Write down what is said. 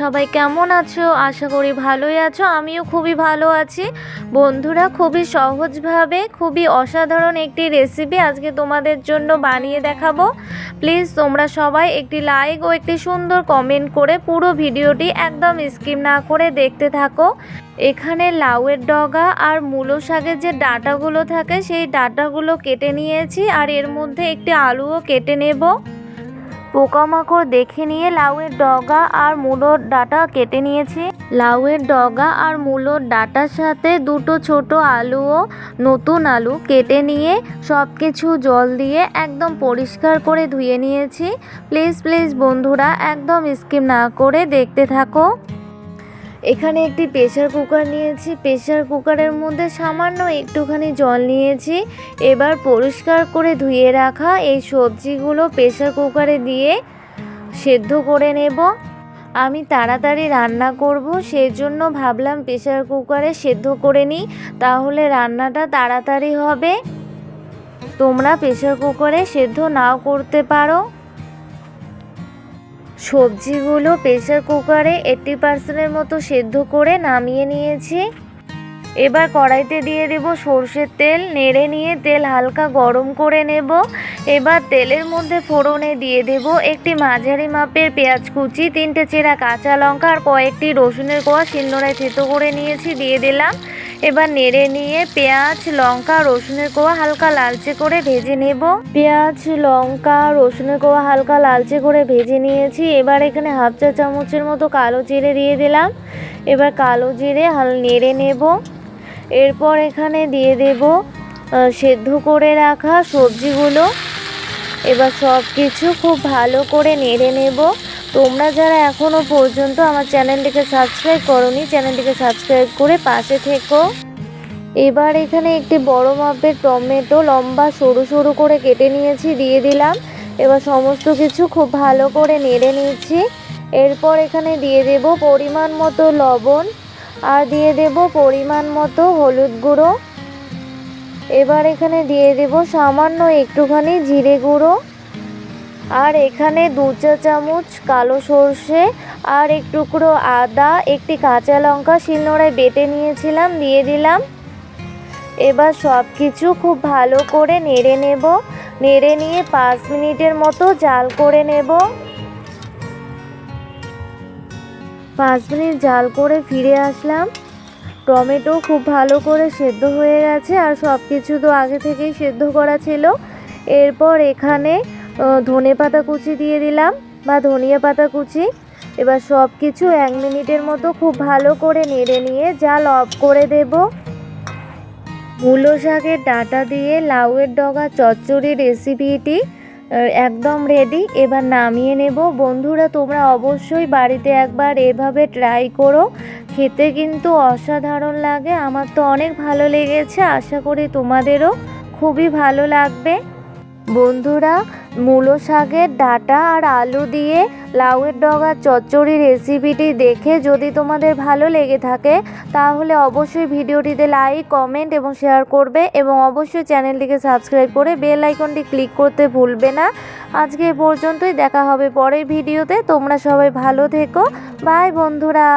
সবাই কেমন আছো? আশা করি ভালোই আছো, আমিও খুবই ভালো আছি। বন্ধুরা, খুবই সহজভাবে, খুবই অসাধারণ একটি রেসিপি আজকে তোমাদের জন্য বানিয়ে দেখাবো। প্লিজ তোমরা সবাই একটি লাইক ও একটি সুন্দর কমেন্ট করে পুরো ভিডিওটি একদম স্কিপ না করে দেখতে থাকো। এখানে লাউয়ের ডগা আর মূলো শাকের যে ডাটাগুলো থাকে, সেই ডাটাগুলো কেটে নিয়েছি আর এর মধ্যে একটি আলুও কেটে নেব। পোকামাকড় দেখে নিয়ে লাউয়ের ডগা আর মূলোর ডাটা কেটে নিয়েছি। লাউয়ের ডগা আর মূলোর ডাটার সাথে দুটো ছোট আলু ও নতুন আলু কেটে নিয়ে সব কিছু জল দিয়ে একদম পরিষ্কার করে ধুয়ে নিয়েছি। প্লিজ প্লিজ বন্ধুরা, একদম স্কিপ না করে দেখতে থাকো। এখানে একটি প্রেশার কুকার নিয়েছি। প্রেশার কুকারের মধ্যে সামান্য একটুখানি জল নিয়েছি। এবার পরিষ্কার করে ধুয়ে রাখা এই সবজিগুলো প্রেশার কুকারে দিয়ে সেদ্ধ করে নেব। আমি তাড়াতাড়ি রান্না করব সেই জন্য ভাবলাম প্রেশার কুকারে সেদ্ধ করে নিই। তাহলে রান্নাটা তাড়াতাড়ি হবে। তোমরা প্রেশার কুকারে সেদ্ধ নাও করতে পারো। সবজিগুলো প্রেসার কুকারে এইট্টি পার্সেন্টের মতো সেদ্ধ করে নামিয়ে নিয়েছি। এবার কড়াইতে দিয়ে দেব সর্ষের তেল, নেড়ে নিয়ে তেল হালকা গরম করে নেব। এবার তেলের মধ্যে ফোড়নে দিয়ে দেব একটি মাঝারি মাপের পেঁয়াজ কুচি, তিনটে চেরা কাঁচা লঙ্কা আর কয়েকটি রসুনের কোয়া। শিলনোড়ায় থেতো করে নিয়েছি, দিয়ে দিলাম। এবার নেড়ে নিয়ে পেঁয়াজ, লঙ্কা, রসুনের কোয়া হালকা লালচে করে ভেজে নেব। পেঁয়াজ, লঙ্কা, রসুনের কোয়া হালকা লালচে করে ভেজে নিয়েছি। এবার এখানে হাফ চা চামচের মতো কালো জিরে দিয়ে দিলাম। এবার কালো জিরে হাল নেড়ে নেব। এরপর এখানে দিয়ে দেব সেদ্ধ করে রাখা সবজিগুলো। এবার সব কিছু খুব ভালো করে নেড়ে নেব। তোমরা যারা এখনও পর্যন্ত আমার চ্যানেলটিকে সাবস্ক্রাইব করনি, চ্যানেলটিকে সাবস্ক্রাইব করে পাশে থেকো। এবার এখানে একটি বড় মাপের টমেটো লম্বা সরু সরু করে কেটে নিয়েছি, দিয়ে দিলাম। এবার সমস্ত কিছু খুব ভালো করে নেড়ে নিচ্ছি। এরপর এখানে দিয়ে দেব পরিমাণ মতো লবণ আর দিয়ে দেব পরিমাণ মতো হলুদ গুঁড়ো। এবার এখানে দিয়ে দেব সামান্য একটুখানি জিরে গুঁড়ো। আর এখানে দু চা চামচ কালো সর্ষে আর এক টুকরো আদা, একটি কাঁচা লঙ্কা শিলনোড়ায় বেটে নিয়েছিলাম, দিয়ে দিলাম। এবার সব কিছু খুব ভালো করে নেড়ে নেব। নেড়ে নিয়ে পাঁচ মিনিটের মতো জাল করে নেব। পাঁচ মিনিট জাল করে ফিরে আসলাম। টমেটো খুব ভালো করে সেদ্ধ হয়ে গেছে আর সব কিছু তো আগে থেকেই সেদ্ধ করা ছিল। এরপর এখানে ধনে পাতা কুচি দিয়ে দিলাম বা ধনিয়া পাতা কুচি। এবার সব কিছু এক মিনিটের মতো খুব ভালো করে নেড়ে নিয়ে জাল অফ করে দেব। মূলো শাকের ডাটা দিয়ে লাউয়ের ডগা চচ্চড়ি রেসিপিটি একদম রেডি এবার নামিয়ে নেব। বন্ধুরা, তোমরা অবশ্যই বাড়িতে একবার এভাবে ট্রাই করো। খেতে কিন্তু অসাধারণ লাগে। আমার তো অনেক ভালো লেগেছে। আশা করি তোমাদেরও খুবই ভালো লাগবে। বন্ধুরা, মূলো শাকের ডাটা আর আলু দিয়ে লাউয়ের ডগার চচ্চড়ি রেসিপিটি দেখে যদি তোমাদের ভালো লেগে থাকে, তাহলে অবশ্যই ভিডিওটিতে লাইক, কমেন্ট এবং শেয়ার করবে এবং অবশ্যই চ্যানেলটিকে সাবস্ক্রাইব করে বেল আইকনটি ক্লিক করতে ভুলবে না। আজকে পর্যন্তই, দেখা হবে পরের ভিডিওতে। তোমরা সবাই ভালো থেকো। বাই বন্ধুরা।